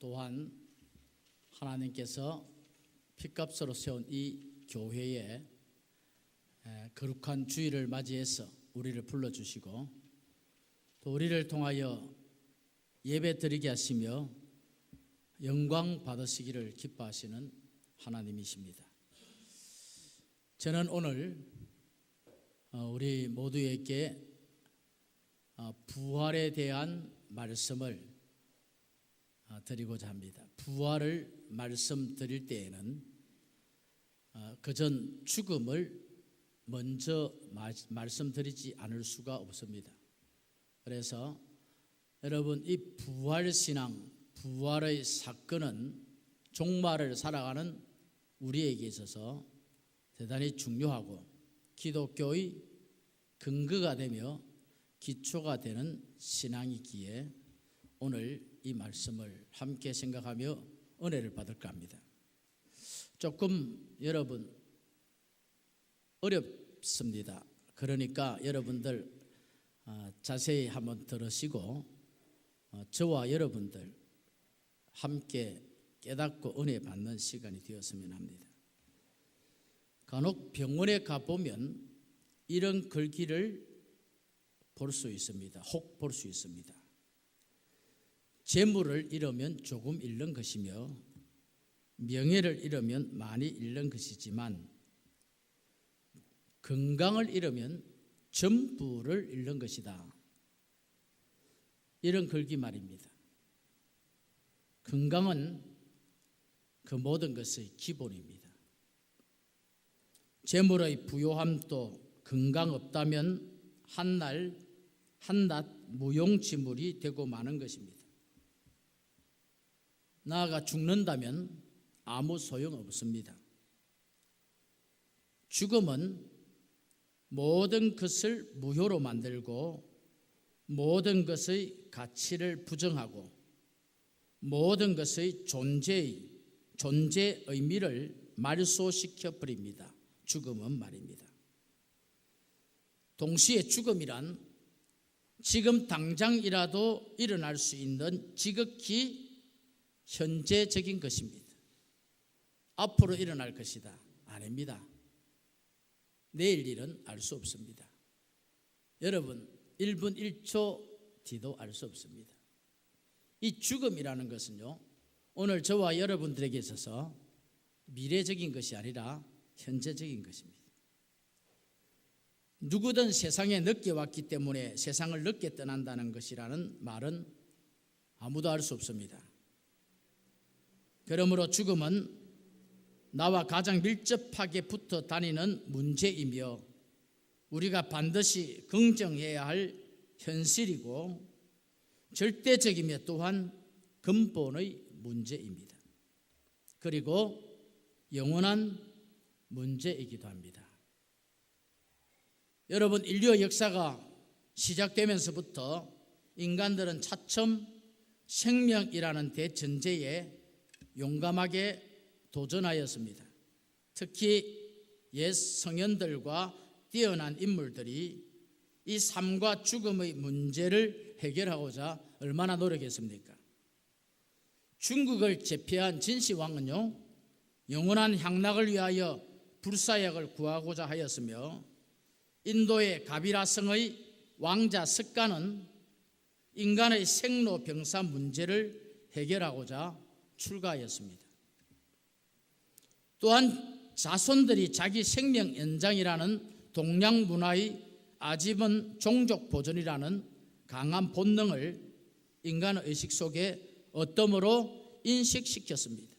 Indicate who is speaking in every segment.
Speaker 1: 또한 하나님께서 피값으로 세운 이 교회에 에, 거룩한 주일을 맞이해서 우리를 불러주시고 또 우리를 통하여 예배 드리게 하시며 영광 받으시기를 기뻐하시는 하나님이십니다. 저는 오늘 어, 우리 모두에게 어, 부활에 대한 말씀을 어, 드리고자 합니다. 부활을 말씀드릴 때에는 그전 죽음을 먼저 말씀드리지 않을 수가 없습니다. 그래서 여러분 이 부활 신앙, 부활의 사건은 종말을 살아가는 우리에게 있어서 대단히 중요하고 기독교의 근거가 되며 기초가 되는 신앙이기에 오늘 이 말씀을 함께 생각하며 은혜를 받을까 합니다. 조금 여러분 어렵습니다. 그러니까 여러분들 어, 자세히 한번 들으시고 어, 저와 여러분들 함께 깨닫고 은혜 받는 시간이 되었으면 합니다. 간혹 병원에 가 보면 이런 글귀를 볼 수 있습니다. 혹 볼 수 있습니다. 재물을 잃으면 조금 잃는 것이며 명예를 잃으면 많이 잃는 것이지만 건강을 잃으면 전부를 잃는 것이다. 이런 글귀 말입니다. 건강은 그 모든 것의 기본입니다. 재물의 부요함도 건강 없다면 한날 한낱 무용지물이 되고 마는 것입니다. 나아가 죽는다면 아무 소용 없습니다. 죽음은 모든 것을 무효로 만들고 모든 것의 가치를 부정하고 모든 것의 존재의 존재 의미를 말소시켜 버립니다. 죽음은 말입니다. 동시에 죽음이란 지금 당장이라도 일어날 수 있는 지극히 현재적인 것입니다. 앞으로 일어날 것이다. 아닙니다. 내일 일은 알 수 없습니다. 여러분, 1분 1초 뒤도 알 수 없습니다. 이 죽음이라는 것은요, 오늘 저와 여러분들에게 있어서 미래적인 것이 아니라 현재적인 것입니다. 누구든 세상에 늦게 왔기 때문에 세상을 늦게 떠난다는 것이라는 말은 아무도 알 수 없습니다. 그러므로 죽음은 나와 가장 밀접하게 붙어 다니는 문제이며 우리가 반드시 긍정해야 할 현실이고 절대적이며 또한 근본의 문제입니다. 그리고 영원한 문제이기도 합니다. 여러분, 인류의 역사가 시작되면서부터 인간들은 차츰 생명이라는 대전제에 용감하게 도전하였습니다. 특히 옛 성현들과 뛰어난 인물들이 이 삶과 죽음의 문제를 해결하고자 얼마나 노력했습니까? 중국을 제패한 진시황은요, 영원한 향락을 위하여 불사약을 구하고자 하였으며, 인도의 가비라성의 왕자 석가는 인간의 생로병사 문제를 해결하고자 출가하였습니다. 또한 자손들이 자기 생명 연장이라는 동양 문화의 아집은 종족 보존이라는 강한 본능을 인간의 의식 속에 어떠므로 인식시켰습니다.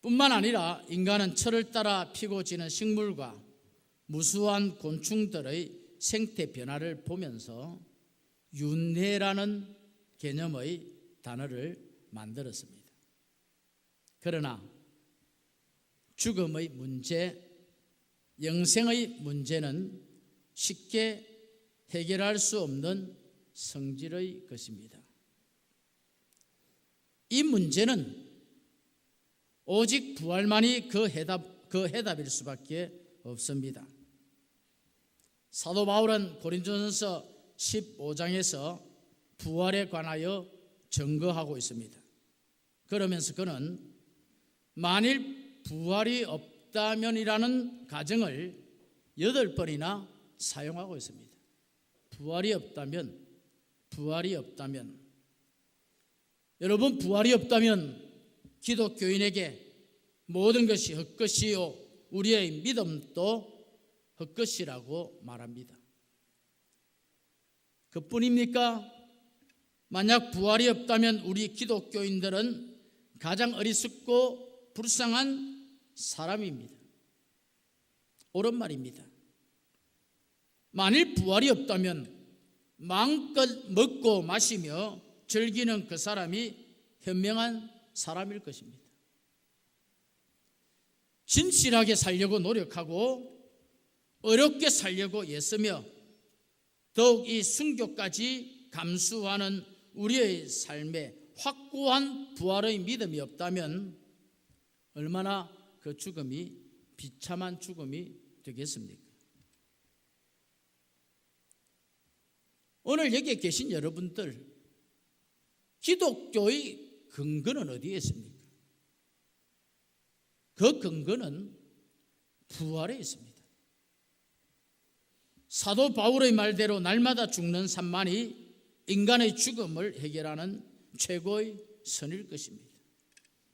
Speaker 1: 뿐만 아니라 인간은 철을 따라 피고 지는 식물과 무수한 곤충들의 생태 변화를 보면서 윤회라는 개념의 단어를 만들었습니다. 그러나 죽음의 문제, 영생의 문제는 쉽게 해결할 수 없는 성질의 것입니다. 이 문제는 오직 부활만이 그 해답, 그 해답일 수밖에 없습니다. 사도 바울은 고린도전서 15장에서 부활에 관하여 증거하고 있습니다. 그러면서 그는 만일 부활이 없다면이라는 가정을 여덟 번이나 사용하고 있습니다. 부활이 없다면, 부활이 없다면. 여러분, 부활이 없다면 기독교인에게 모든 것이 헛것이요, 우리의 믿음도 헛것이라고 말합니다. 그뿐입니까? 만약 부활이 없다면 우리 기독교인들은 가장 어리숙고 불쌍한 사람입니다. 옳은 말입니다. 만일 부활이 없다면 마음껏 먹고 마시며 즐기는 그 사람이 현명한 사람일 것입니다. 진실하게 살려고 노력하고 어렵게 살려고 애쓰며 더욱 이 순교까지 감수하는 우리의 삶에 확고한 부활의 믿음이 없다면 얼마나 그 죽음이 비참한 죽음이 되겠습니까? 오늘 여기에 계신 여러분들 기독교의 근거는 어디에 있습니까? 그 근거는 부활에 있습니다. 사도 바울의 말대로 날마다 죽는 산만이 인간의 죽음을 해결하는 최고의 선일 것입니다.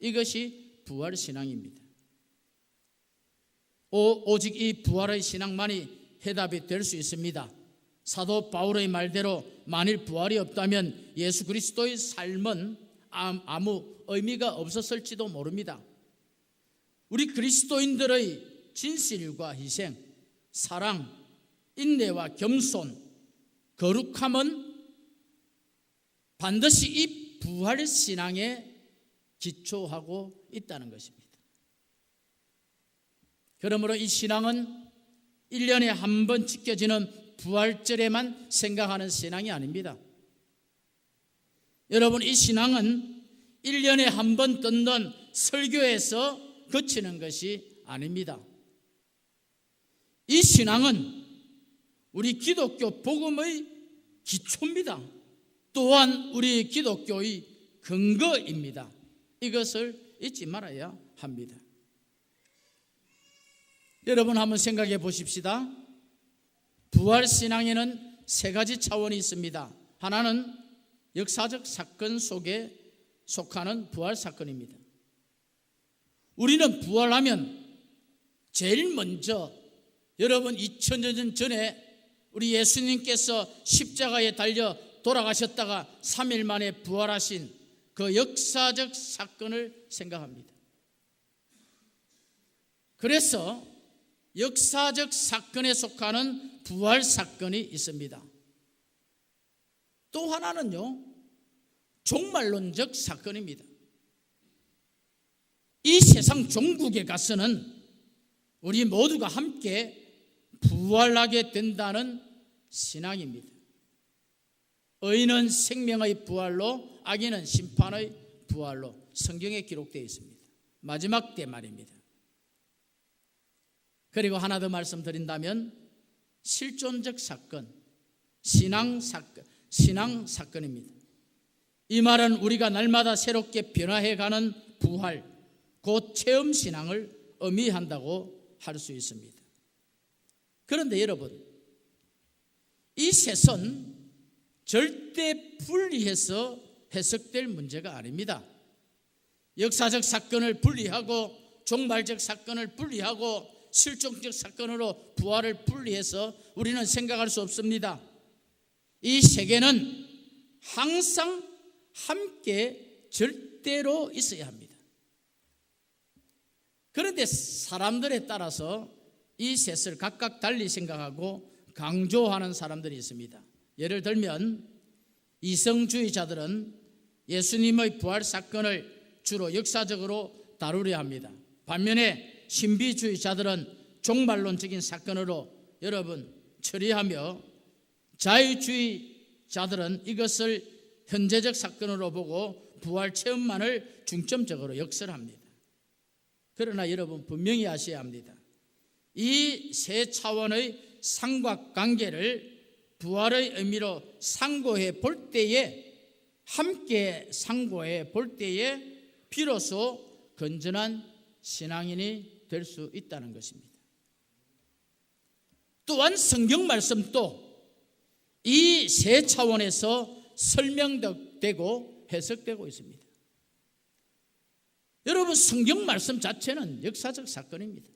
Speaker 1: 이것이 부활 신앙입니다. 오, 오직 이 부활의 신앙만이 해답이 될 수 있습니다. 사도 바울의 말대로 만일 부활이 없다면 예수 그리스도의 삶은 아무 의미가 없었을지도 모릅니다. 우리 그리스도인들의 진실과 희생, 사랑, 인내와 겸손, 거룩함은 반드시 이 부활 신앙에 기초하고 있다는 것입니다. 그러므로 이 신앙은 1년에 한 번 지켜지는 부활절에만 생각하는 신앙이 아닙니다. 여러분, 이 신앙은 1년에 한 번 듣는 설교에서 거치는 것이 아닙니다. 이 신앙은 우리 기독교 복음의 기초입니다. 또한 우리 기독교의 근거입니다. 이것을 잊지 말아야 합니다. 여러분 한번 생각해 보십시다. 부활 신앙에는 세 가지 차원이 있습니다. 하나는 역사적 사건 속에 속하는 부활 사건입니다. 우리는 부활하면 제일 먼저 여러분 2000년 전 전에 우리 예수님께서 십자가에 달려 돌아가셨다가 3일 만에 부활하신 그 역사적 사건을 생각합니다. 그래서 역사적 사건에 속하는 부활 사건이 있습니다. 또 하나는요, 종말론적 사건입니다. 이 세상 종국에 가서는 우리 모두가 함께 부활하게 된다는 신앙입니다. 의인은 생명의 부활로 악인은 심판의 부활로 성경에 기록되어 있습니다. 마지막 때 말입니다. 그리고 하나 더 말씀드린다면 실존적 사건, 신앙 사건, 신앙 사건입니다. 이 말은 우리가 날마다 새롭게 변화해가는 부활, 곧 체험 신앙을 의미한다고 할 수 있습니다. 그런데 여러분, 이 셋은 절대 분리해서 해석될 문제가 아닙니다. 역사적 사건을 분리하고 종말적 사건을 분리하고 실종적 사건으로 부활을 분리해서 우리는 생각할 수 없습니다. 이 세계는 항상 함께 절대로 있어야 합니다. 그런데 사람들에 따라서 이 셋을 각각 달리 생각하고 강조하는 사람들이 있습니다. 예를 들면 이성주의자들은 예수님의 부활 사건을 주로 역사적으로 다루려 합니다. 반면에 신비주의자들은 종말론적인 사건으로 여러분 처리하며 자유주의자들은 이것을 현재적 사건으로 보고 부활 체험만을 중점적으로 역설합니다. 그러나 여러분 분명히 아셔야 합니다. 이 세 차원의 삼각관계를 부활의 의미로 상고해 볼 때에 함께 상고해 볼 때에 비로소 건전한 신앙인이 될 수 있다는 것입니다. 또한 성경 말씀도 이 세 차원에서 설명되고 해석되고 있습니다. 여러분 성경 말씀 자체는 역사적 사건입니다.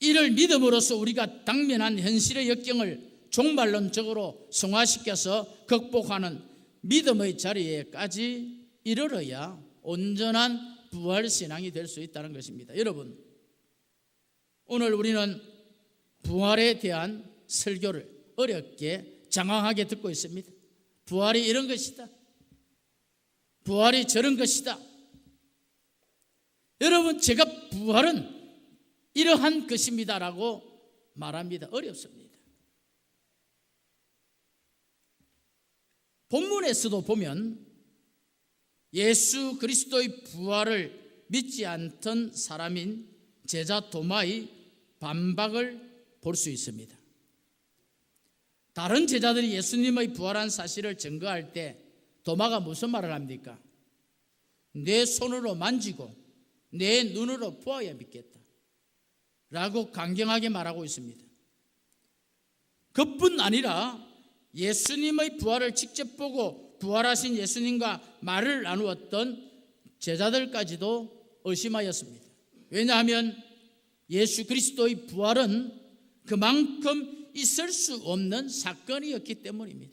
Speaker 1: 이를 믿음으로써 우리가 당면한 현실의 역경을 종말론적으로 성화시켜서 극복하는 믿음의 자리에까지 이르러야 온전한 부활 신앙이 될 수 있다는 것입니다. 여러분, 오늘 우리는 부활에 대한 설교를 어렵게 장황하게 듣고 있습니다. 부활이 이런 것이다. 부활이 저런 것이다. 여러분, 제가 부활은 이러한 것입니다라고 말합니다. 어렵습니다. 본문에서도 보면 예수 그리스도의 부활을 믿지 않던 사람인 제자 도마의 반박을 볼 수 있습니다. 다른 제자들이 예수님의 부활한 사실을 증거할 때 도마가 무슨 말을 합니까? 내 손으로 만지고 내 눈으로 보아야 믿겠다. 라고 강경하게 말하고 있습니다. 그뿐 아니라 예수님의 부활을 직접 보고 부활하신 예수님과 말을 나누었던 제자들까지도 의심하였습니다. 왜냐하면 예수 그리스도의 부활은 그만큼 있을 수 없는 사건이었기 때문입니다.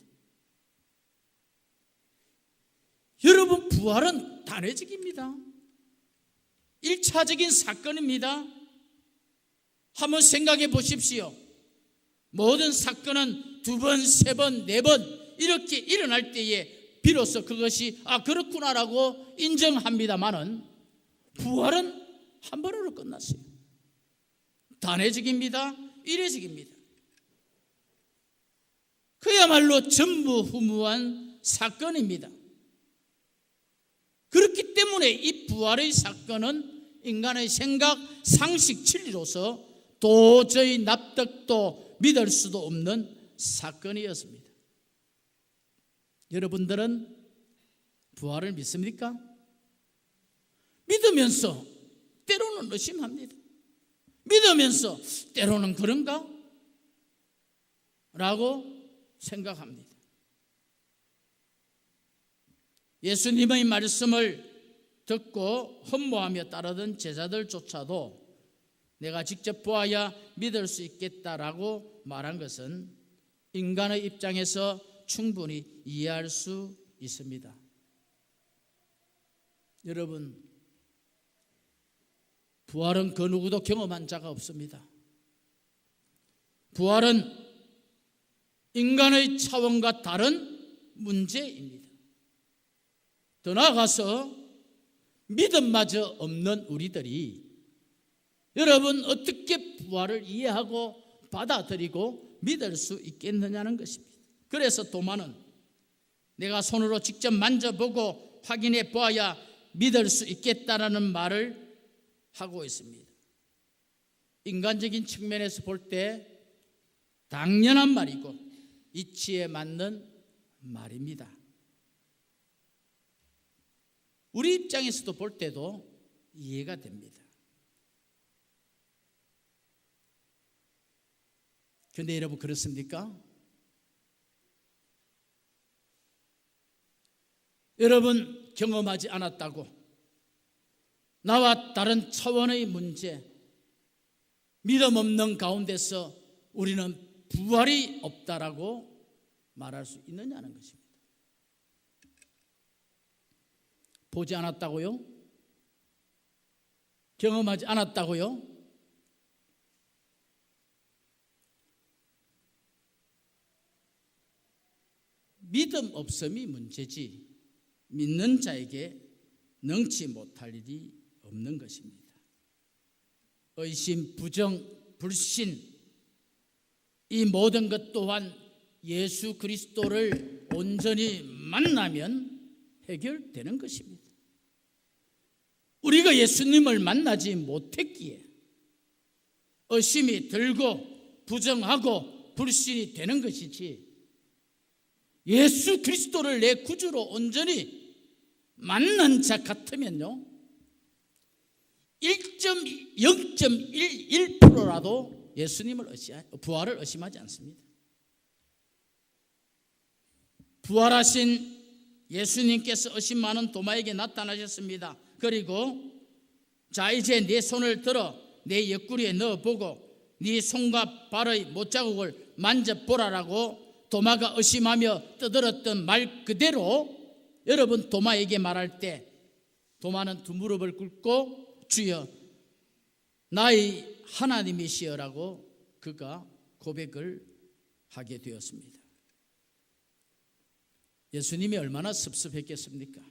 Speaker 1: 여러분, 부활은 단회적입니다. 1차적인 사건입니다. 한번 생각해 보십시오. 모든 사건은 두 번, 세 번, 네 번 이렇게 일어날 때에 비로소 그것이 아 그렇구나라고 인정합니다만은 부활은 한 번으로 끝났어요. 단회적입니다. 이례적입니다. 그야말로 전무후무한 사건입니다. 그렇기 때문에 이 부활의 사건은 인간의 생각, 상식, 진리로서 도저히 납득도 믿을 수도 없는 사건이었습니다. 여러분들은 부활을 믿습니까? 믿으면서 때로는 의심합니다. 믿으면서 때로는 그런가? 라고 생각합니다. 예수님의 말씀을 듣고 흠모하며 따르던 제자들조차도 내가 직접 보아야 믿을 수 있겠다라고 말한 것은 인간의 입장에서 충분히 이해할 수 있습니다. 여러분, 부활은 그 누구도 경험한 자가 없습니다. 부활은 인간의 차원과 다른 문제입니다. 더 나아가서 믿음마저 없는 우리들이 여러분 어떻게 부활을 이해하고 받아들이고 믿을 수 있겠느냐는 것입니다. 그래서 도마는 내가 손으로 직접 만져보고 확인해 보아야 믿을 수 있겠다라는 말을 하고 있습니다. 인간적인 측면에서 볼 때 당연한 말이고 이치에 맞는 말입니다. 우리 입장에서도 볼 때도 이해가 됩니다. 근데 여러분 그렇습니까? 여러분 경험하지 않았다고 나와 다른 차원의 문제 믿음 없는 가운데서 우리는 부활이 없다라고 말할 수 있느냐는 것입니다. 보지 않았다고요? 경험하지 않았다고요? 믿음 없음이 문제지 믿는 자에게 능치 못할 일이 없는 것입니다. 의심, 부정, 불신 이 모든 것 또한 예수 그리스도를 온전히 만나면 해결되는 것입니다. 우리가 예수님을 만나지 못했기에 의심이 들고 부정하고 불신이 되는 것이지 예수 그리스도를 내 구주로 온전히 맞는 자 같으면요. 1.0.11%라도 예수님을 의심, 부활을 의심하지 않습니다. 부활하신 예수님께서 의심 많은 도마에게 나타나셨습니다. 그리고 자 이제 내 손을 들어 내 옆구리에 넣어보고 네 손과 발의 못자국을 만져보라라고 도마가 의심하며 떠들었던 말 그대로 여러분 도마에게 말할 때 도마는 두 무릎을 꿇고 주여 나의 하나님이시여라고 그가 고백을 하게 되었습니다. 예수님이 얼마나 섭섭했겠습니까?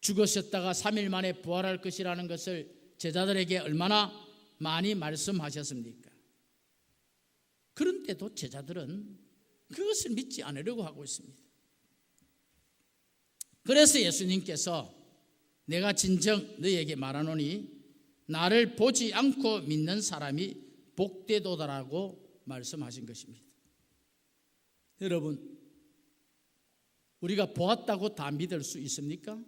Speaker 1: 죽으셨다가 3일 만에 부활할 것이라는 것을 제자들에게 얼마나 많이 말씀하셨습니까? 그런데도 제자들은 그것을 믿지 않으려고 하고 있습니다. 그래서 예수님께서 내가 진정 너희에게 말하노니 나를 보지 않고 믿는 사람이 복되도다라고 말씀하신 것입니다. 여러분, 우리가 보았다고 다 믿을 수 있습니까?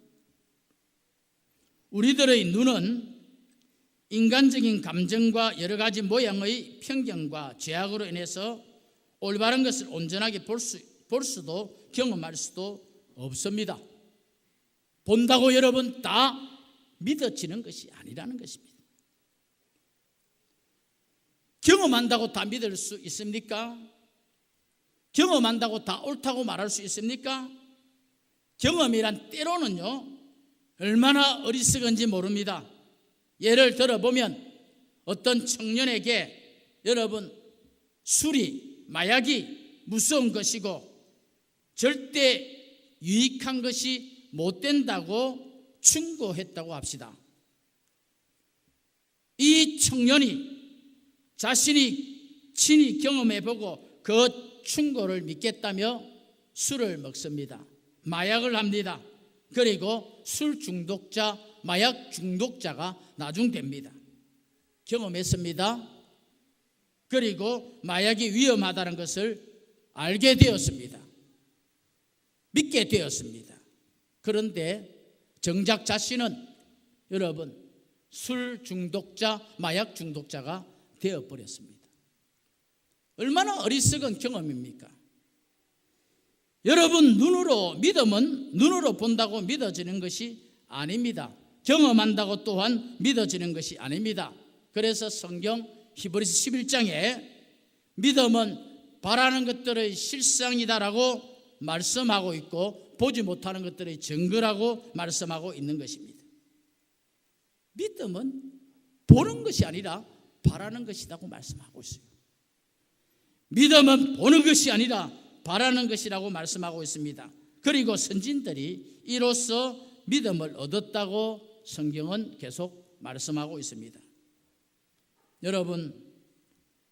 Speaker 1: 우리들의 눈은 인간적인 감정과 여러 가지 모양의 편견과 죄악으로 인해서 올바른 것을 온전하게 볼, 수, 볼 수도 경험할 수도 없습니다. 본다고 여러분 다 믿어지는 것이 아니라는 것입니다. 경험한다고 다 믿을 수 있습니까? 경험한다고 다 옳다고 말할 수 있습니까? 경험이란 때로는요, 얼마나 어리석은지 모릅니다. 예를 들어보면 어떤 청년에게 여러분 술이, 마약이 무서운 것이고 절대 유익한 것이 못 된다고 충고했다고 합시다. 이 청년이 자신이 친히 경험해 보고 그 충고를 믿겠다며 술을 먹습니다. 마약을 합니다. 그리고 술 중독자, 마약 중독자가 나중됩니다. 경험했습니다. 그리고 마약이 위험하다는 것을 알게 되었습니다. 믿게 되었습니다. 그런데 정작 자신은 여러분 술 중독자, 마약 중독자가 되어버렸습니다. 얼마나 어리석은 경험입니까? 여러분 눈으로 믿음은 눈으로 본다고 믿어지는 것이 아닙니다. 경험한다고 또한 믿어지는 것이 아닙니다. 그래서 성경 히브리서 11장에 믿음은 바라는 것들의 실상이다라고 말씀하고 있고 보지 못하는 것들의 증거라고 말씀하고 있는 것입니다. 믿음은 보는 것이 아니라 바라는 것이라고 말씀하고 있어요. 믿음은 보는 것이 아니라 바라는 것이라고 말씀하고 있습니다. 그리고 선진들이 이로써 믿음을 얻었다고 성경은 계속 말씀하고 있습니다. 여러분,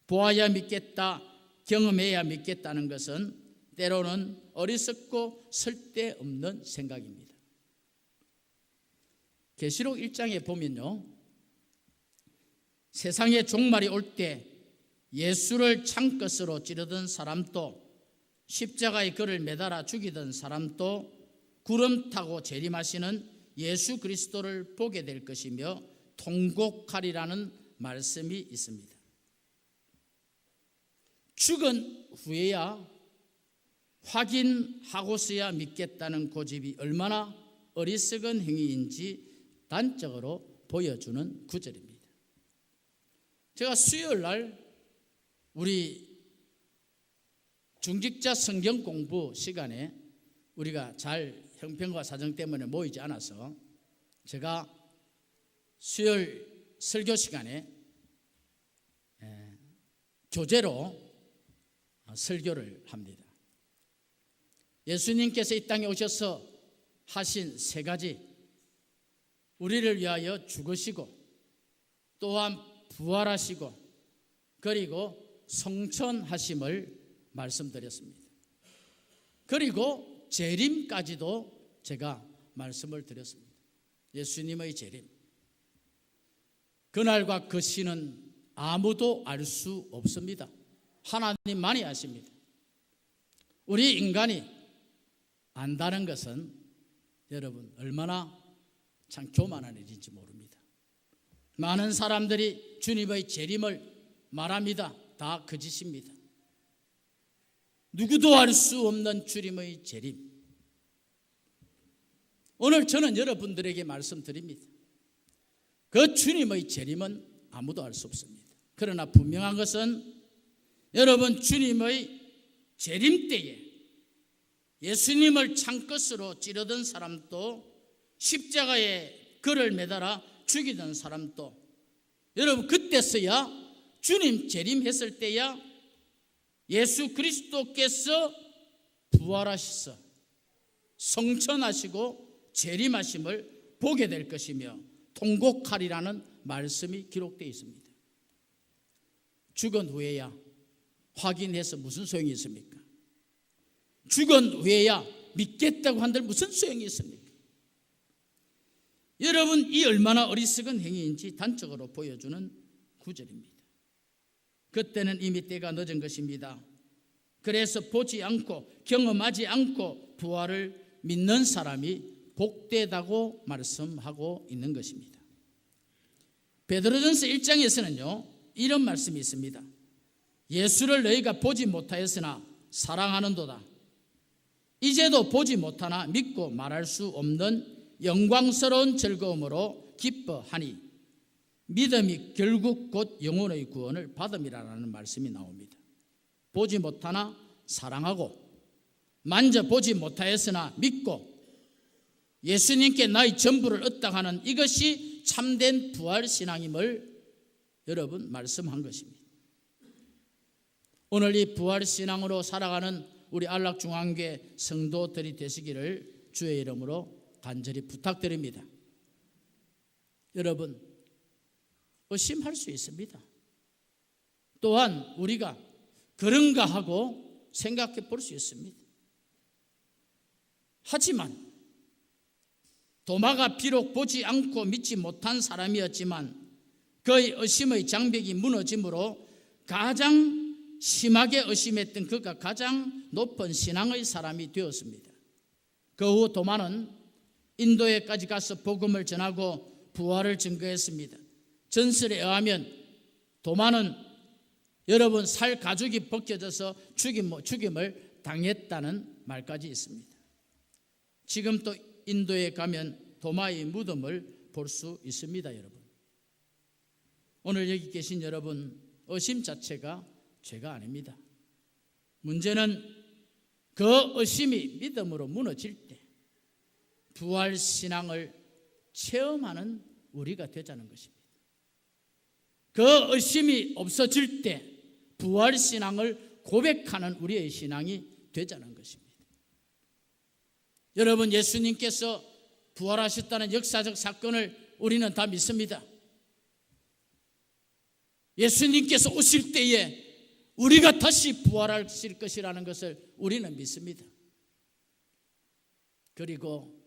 Speaker 1: 보아야 믿겠다, 경험해야 믿겠다는 것은 때로는 어리석고 설데없는 생각입니다. 계시록 1장에 보면요. 세상의 종말이 올 때 예수를 창것으로 찌르던 사람도 십자가에 그를 매달아 죽이던 사람도 구름 타고 재림하시는 예수 그리스도를 보게 될 것이며 통곡하리라는 말씀이 있습니다. 죽은 후에야 확인하고서야 믿겠다는 고집이 얼마나 어리석은 행위인지 단적으로 보여주는 구절입니다. 제가 수요일 날 우리 중직자 성경 공부 시간에 우리가 잘 형편과 사정 때문에 모이지 않아서 제가 수요일 설교 시간에 교재로 설교를 합니다. 예수님께서 이 땅에 오셔서 하신 세 가지 우리를 위하여 죽으시고 또한 부활하시고 그리고 성천하심을 말씀드렸습니다. 그리고 재림까지도 제가 말씀을 드렸습니다. 예수님의 재림. 그날과 그 시는 아무도 알 수 없습니다. 하나님만이 아십니다. 우리 인간이 안다는 것은 여러분 얼마나 참 교만한 일인지 모릅니다. 많은 사람들이 주님의 재림을 말합니다. 다 거짓입니다. 누구도 알 수 없는 주님의 재림. 오늘 저는 여러분들에게 말씀드립니다. 그 주님의 재림은 아무도 알 수 없습니다. 그러나 분명한 것은 여러분 주님의 재림 때에 예수님을 창것으로 찌르던 사람도 십자가에 그를 매달아 죽이던 사람도 여러분 그때서야 주님 재림했을 때야 예수 그리스도께서 부활하셔서 성천하시고 재림하심을 보게 될 것이며 통곡하리라는 말씀이 기록되어 있습니다. 죽은 후에야 확인해서 무슨 소용이 있습니까? 죽은 후에야 믿겠다고 한들 무슨 소용이 있습니까? 여러분 이 얼마나 어리석은 행위인지 단적으로 보여주는 구절입니다. 그때는 이미 때가 늦은 것입니다. 그래서 보지 않고 경험하지 않고 부활을 믿는 사람이 복되다고 말씀하고 있는 것입니다. 베드로전서 1장에서는요. 이런 말씀이 있습니다. 예수를 너희가 보지 못하였으나 사랑하는도다. 이제도 보지 못하나 믿고 말할 수 없는 영광스러운 즐거움으로 기뻐하니 믿음이 결국 곧 영혼의 구원을 받음이라는 말씀이 나옵니다. 보지 못하나 사랑하고 만져 보지 못하였으나 믿고 예수님께 나의 전부를 얻다 하는 이것이 참된 부활 신앙임을 여러분 말씀한 것입니다. 오늘 이 부활 신앙으로 살아가는 우리 안락중앙교회 성도들이 되시기를 주의 이름으로 간절히 부탁드립니다. 여러분 의심할 수 있습니다. 또한 우리가 그런가 하고 생각해 볼 수 있습니다. 하지만 도마가 비록 보지 않고 믿지 못한 사람이었지만 그의 의심의 장벽이 무너짐으로 가장 심하게 의심했던 그가 가장 높은 신앙의 사람이 되었습니다. 그 후 도마는 인도에까지 가서 복음을 전하고 부활을 증거했습니다. 전설에 의하면 도마는 여러분 살 가죽이 벗겨져서 죽임, 죽임을 당했다는 말까지 있습니다. 지금 또 인도에 가면 도마의 무덤을 볼 수 있습니다, 여러분. 오늘 여기 계신 여러분, 의심 자체가 죄가 아닙니다. 문제는 그 의심이 믿음으로 무너질 때 부활 신앙을 체험하는 우리가 되자는 것입니다. 그 의심이 없어질 때 부활 신앙을 고백하는 우리의 신앙이 되자는 것입니다. 여러분 예수님께서 부활하셨다는 역사적 사건을 우리는 다 믿습니다. 예수님께서 오실 때에 우리가 다시 부활하실 것이라는 것을 우리는 믿습니다. 그리고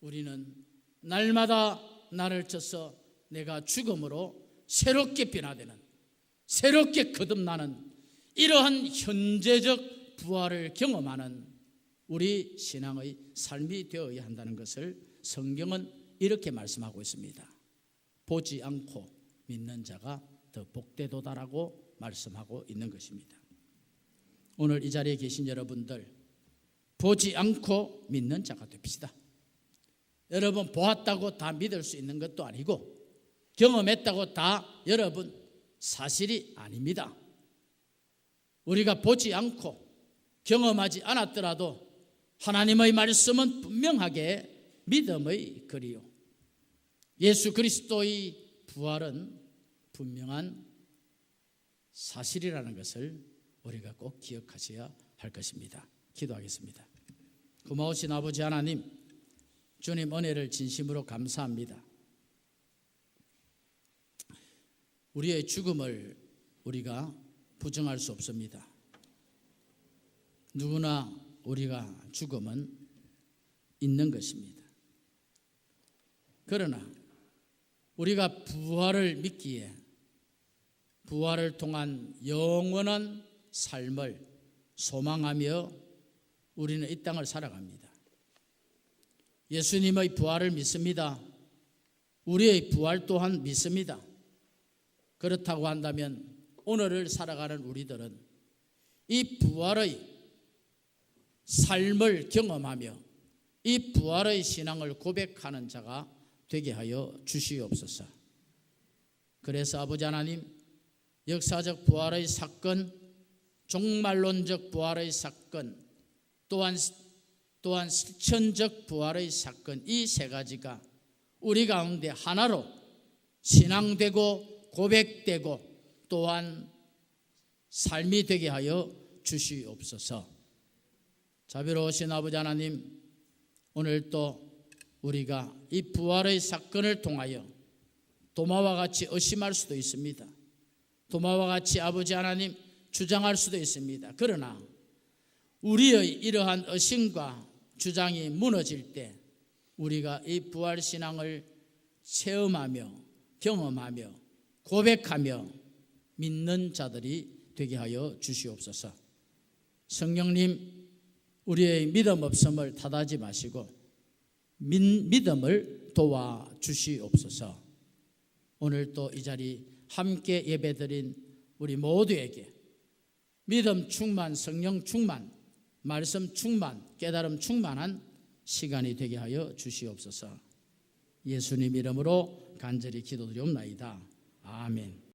Speaker 1: 우리는 날마다 나를 쳐서 내가 죽음으로 새롭게 변화되는 새롭게 거듭나는 이러한 현재적 부활을 경험하는 우리 신앙의 삶이 되어야 한다는 것을 성경은 이렇게 말씀하고 있습니다. 보지 않고 믿는 자가 더 복되도다라고 말씀하고 있는 것입니다. 오늘 이 자리에 계신 여러분들 보지 않고 믿는 자가 됩시다. 여러분 보았다고 다 믿을 수 있는 것도 아니고 경험했다고 다 여러분 사실이 아닙니다. 우리가 보지 않고 경험하지 않았더라도 하나님의 말씀은 분명하게 믿음의 거리요. 예수 그리스도의 부활은 분명한 사실이라는 것을 우리가 꼭 기억하셔야 할 것입니다. 기도하겠습니다. 고마우신 아버지 하나님, 주님 은혜를 진심으로 감사합니다. 우리의 죽음을 우리가 부정할 수 없습니다. 누구나 우리가 죽음은 있는 것입니다. 그러나 우리가 부활을 믿기에 부활을 통한 영원한 삶을 소망하며 우리는 이 땅을 살아갑니다. 예수님의 부활을 믿습니다. 우리의 부활 또한 믿습니다. 그렇다고 한다면 오늘을 살아가는 우리들은 이 부활의 삶을 경험하며 이 부활의 신앙을 고백하는 자가 되게 하여 주시옵소서. 그래서 아버지 하나님 역사적 부활의 사건, 종말론적 부활의 사건, 또한 또한 실천적 부활의 사건 이 세 가지가 우리 가운데 하나로 신앙되고 고백되고 또한 삶이 되게 하여 주시옵소서. 자비로우신 아버지 하나님 오늘 또 우리가 이 부활의 사건을 통하여 도마와 같이 의심할 수도 있습니다. 도마와 같이 아버지 하나님 주장할 수도 있습니다. 그러나 우리의 이러한 의심과 주장이 무너질 때 우리가 이 부활 신앙을 체험하며 경험하며 고백하며 믿는 자들이 되게 하여 주시옵소서. 성령님 우리의 믿음 없음을 탓하지 마시고 믿 음을 도와 주시옵소서. 오늘 또 이 자리 함께 예배드린 우리 모두에게 믿음 충만, 성령 충만, 말씀 충만, 깨달음 충만한 시간이 되게 하여 주시옵소서. 예수님 이름으로 간절히 기도드리옵나이다. 아멘.